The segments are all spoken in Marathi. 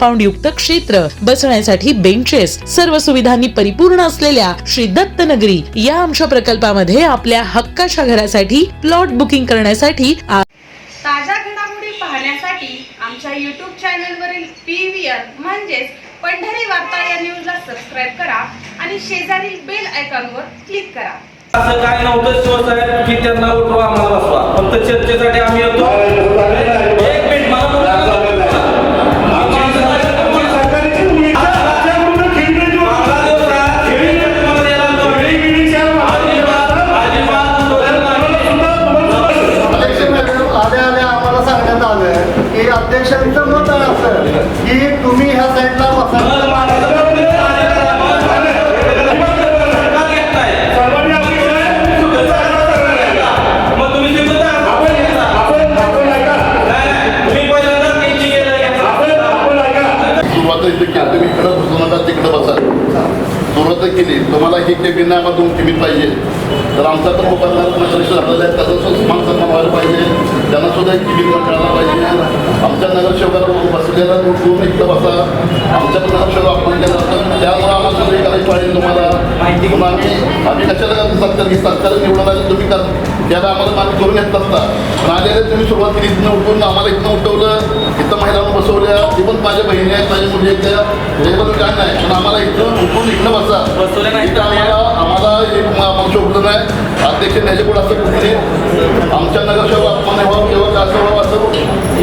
कंपाऊंड युक्त क्षेत्र बसण्यासाठी बेंचेस सर्व सुविधांनी परिपूर्ण असलेल्या श्री दत्तनगरी या आमच्या प्रकल्पामध्ये आपल्या हक्काच्या घरासाठी प्लॉट बुकिंग करण्यासाठी आ- ताज्या घडामोडी पाहण्यासाठी आमच्या यूट्यूब चॅनलवरील पी व्ही आर म्हणजेच पंढरी वार्ता या न्यूजला सबस्क्राईब करा आणि शेजारील बेल आयकॉनवर क्लिक करा. असं काय नव्हतं शिवसाहेब की त्यांना उठवा आम्हाला बसवा. फक्त चर्चेसाठी आम्ही येतो. की अध्यक्षांचं मत आहे असं की तुम्ही ह्या साईडला बसा. केली तुम्ही इकडं बसू नका तिकडं बसा. सुरुवात केली तुम्हाला ही केबिन नाही आम्हाला दोन केबिन पाहिजे. तर आमचा तर नगरपरिषद झालेला आहे त्याचा सन्मान सन्मान व्हायला पाहिजे. एक केबिन कळायला पाहिजे आमच्या नगरसेवकाला बसलेला दोन इकडं बसा आमच्या नगरसेवक आपण त्यामुळे आम्हाला सुद्धा करायची पाहिजे तुम्हाला म्हणून आम्ही आम्ही कशाला सत्कार की सत्कार निवडून आले तुम्ही कर. त्याला आम्हाला मागे करून येत नसता. पण आलेले तुम्ही सुरुवात केली इथनं उठून आम्हाला इथनं उठवलं. इथं महिलांना बसवल्या. ती पण माझ्या बहिणी आहेत माझ्या मुली आहेत त्या. हे पण काय नाही. पण आम्हाला इथं उठून इकडं बसा. बसवल्या नाही. आम्हाला आम्हाला एक आमचं उपलब्ध नाही. अध्यक्ष पुढे असं कुठे आमच्या नगरसेवक अपमान व्हावं किंवा असं व्हावं असं पुढं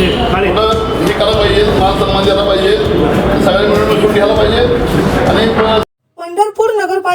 हे करायला पाहिजे मान सन्मान द्यायला पाहिजे. सगळे मिळून मिसळून घ्यायला पाहिजे. आणि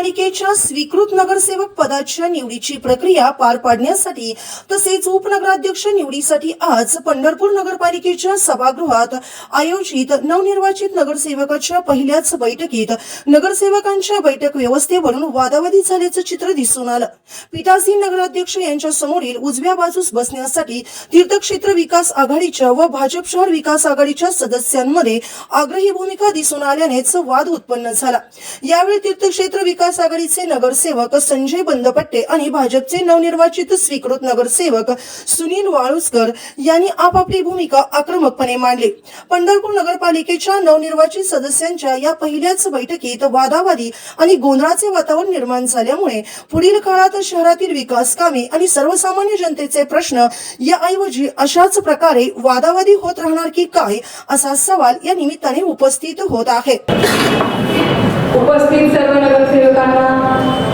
महापालिकेच्या स्वीकृत नगरसेवक पदाच्या निवडीची प्रक्रिया पार पाडण्यासाठी तसेच उपनगराध्यक्ष निवडीसाठी आज पंढरपूर नगरपालिकेच्या सभागृहात आयोजित नवनिर्वाचित नगरसेवकाच्या पहिल्याच बैठकीत नगरसेवकांच्या बैठक व्यवस्थेवरून वादावादी झाल्याचं चित्र दिसून आलं. पीठासीन नगराध्यक्ष यांच्या समोरील उजव्या बाजूस बसण्यासाठी तीर्थक्षेत्र विकास आघाडीच्या व भाजप शहर विकास आघाडीच्या सदस्यांमध्ये आग्रही भूमिका दिसून आल्यानेच वाद उत्पन्न झाला. यावेळी तीर्थक्षेत्र विकास आघाडीचे नगरसेवक संजय बंदपट्टे आणि भाजपचे नवनिर्वाचित स्वीकृत नगरसेवक सुनील वाळुसकर यांनी आपापली भूमिका आक्रमकपणे मांडली. पंढरपूर नगरपालिकेच्या नवनिर्वाचित सदस्यांच्या या पहिल्याच बैठकीत वादावादी आणि गोंधळाचे वातावरण निर्माण झाल्यामुळे पुढील काळात शहरातील विकास कामे आणि सर्वसामान्य जनतेचे प्रश्न याऐवजी अशाच प्रकारे वादावादी होत राहणार की काय असा सवाल या निमित्ताने उपस्थित होत आहे. उपस्थित सर्व नगरसेवकांना